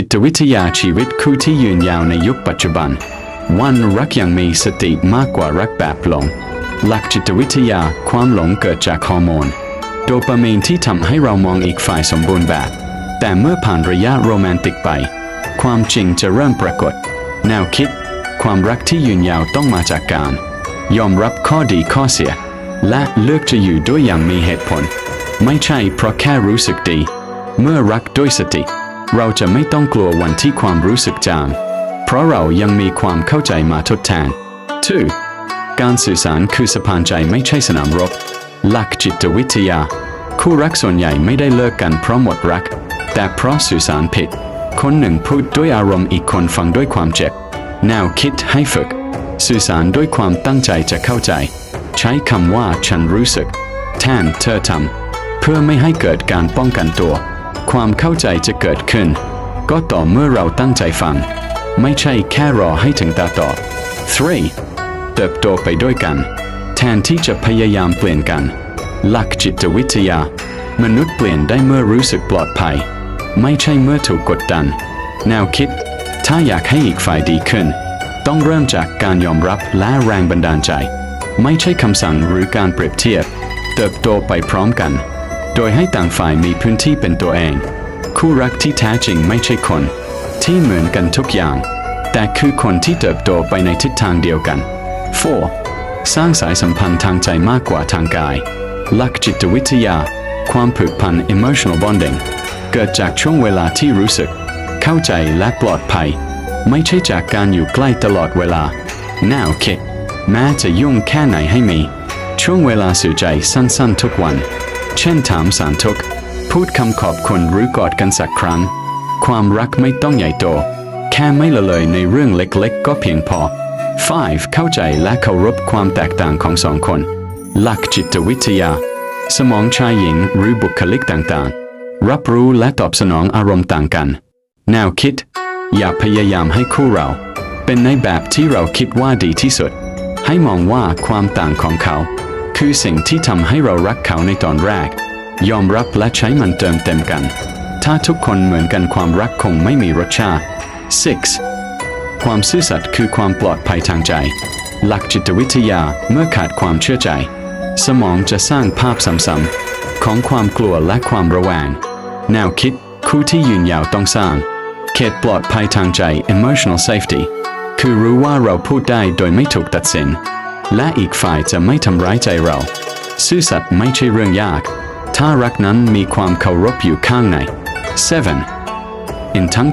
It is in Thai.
จิตวิทยาชีวิตคู่ที่ยืนยาวในยุคปัจจุบัน วันรักยังมีสติมากกว่ารักแบบหลง หลักจิตวิทยาความหลงเกิดจากฮอร์โมน โดปามีนที่ทำให้เรามองอีกฝ่ายสมบูรณ์แบบ แต่เมื่อผ่านระยะโรแมนติกไป ความจริงจะเริ่มปรากฏ แนวคิด ความรักที่ยืนยาวต้องมาจากการ ยอมรับข้อดีข้อเสีย และเลือกจะอยู่ด้วยอย่างมีเหตุผล ไม่ใช่เพราะแค่รู้สึกดี เมื่อรักด้วยสติ เราจะไม่ต้องกลัววันที่ความรู้สึกจาง เพราะเรายังมีความเข้าใจมาทดแทน 2. การสื่อสารคือสะพานใจไม่ใช่สนามรบ หลักจิตวิทยา คู่รักส่วนใหญ่ไม่ได้เลิกกันเพราะหมดรัก แต่เพราะสื่อสารผิด คนหนึ่งพูดด้วยอารมณ์อีกคนฟังด้วยความเจ็บ แนวคิดให้ฝึก สื่อสารด้วยความตั้งใจจะเข้าใจ ใช้คำว่าฉันรู้สึก แทนเธอทำเพื่อไม่ให้เกิดการป้องกันตัว ความเข้าใจจะเกิดขึ้น ก็ต่อเมื่อเราตั้งใจฟัง ไม่ใช่แค่รอให้ถึงตาตอบ 3. เติบโตไปด้วยกัน แทนที่จะพยายามเปลี่ยนกัน หลักจิตวิทยา มนุษย์เปลี่ยนได้เมื่อรู้สึกปลอดภัย ไม่ใช่เมื่อถูกกดดัน แนวคิด ถ้าอยากให้อีกฝ่ายดีขึ้น ต้องเริ่มจากการยอมรับและแรงบันดาลใจ ไม่ใช่คำสั่งหรือการเปรียบเทียบ เติบโตไปพร้อมกัน โดยให้ต่างฝ่ายมีพื้นที่เป็นตัวเอง คู่รักที่แท้จริงไม่ใช่คน ที่เหมือนกันทุกอย่าง แต่คือคนที่เติบโตไปในทิศทางเดียวกัน 4. สร้างสายสัมพันธ์ทางใจมากกว่าทางกาย หลักจิตวิทยา ความผูกพัน emotional bonding เกิดจากช่วงเวลาที่รู้สึก เข้าใจและปลอดภัย ไม่ใช่จากการอยู่ใกล้ตลอดเวลาแนวคิดแม้จะยุ่งแค่ไหนให้มี ช่วงเวลาสื่อใจสั้นๆทุกวัน เช่นถามสารทุกพูดคำขอบคุณหรือกอดกันสักครั้ง ความรักไม่ต้องใหญ่โต แค่ไม่ละเลยในเรื่องเล็กๆ ก็เพียงพอ 5. เข้าใจและเคารพความแตกต่างของสองคน หลักจิตวิทยา สมองชายหญิงหรือบุคลิกต่างๆ รับรู้และตอบสนองอารมณ์ต่างกัน แนวคิด อย่าพยายามให้คู่เรา เป็นในแบบที่เราคิดว่าดีที่สุด ให้มองว่าความต่างของเขา คือสิ่งที่ทำให้เรารักเขาในตอนแรก ยอมรับและใช้มันเติมเต็มกัน ถ้าทุกคนเหมือนกันความรักคงไม่มีรสชาติ 6. ความซื่อสัตย์คือความปลอดภัยทางใจ หลักจิตวิทยาเมื่อขาดความเชื่อใจ สมองจะสร้างภาพซ้ำๆของความกลัวและความระแวง แนวคิดคู่ที่ยืนยาวต้องสร้าง เขตปลอดภัยทางใจ emotional safety คือรู้ว่าเราพูดได้โดยไม่ถูกตัดสิน และอีกฝ่ายจะไม่ทำร้ายใจเรา ซื่อสัตย์ไม่ใช่เรื่องยาก ถ้ารักนั้นมีความเคารพอยู่ข้างใน 7. in ทั้ง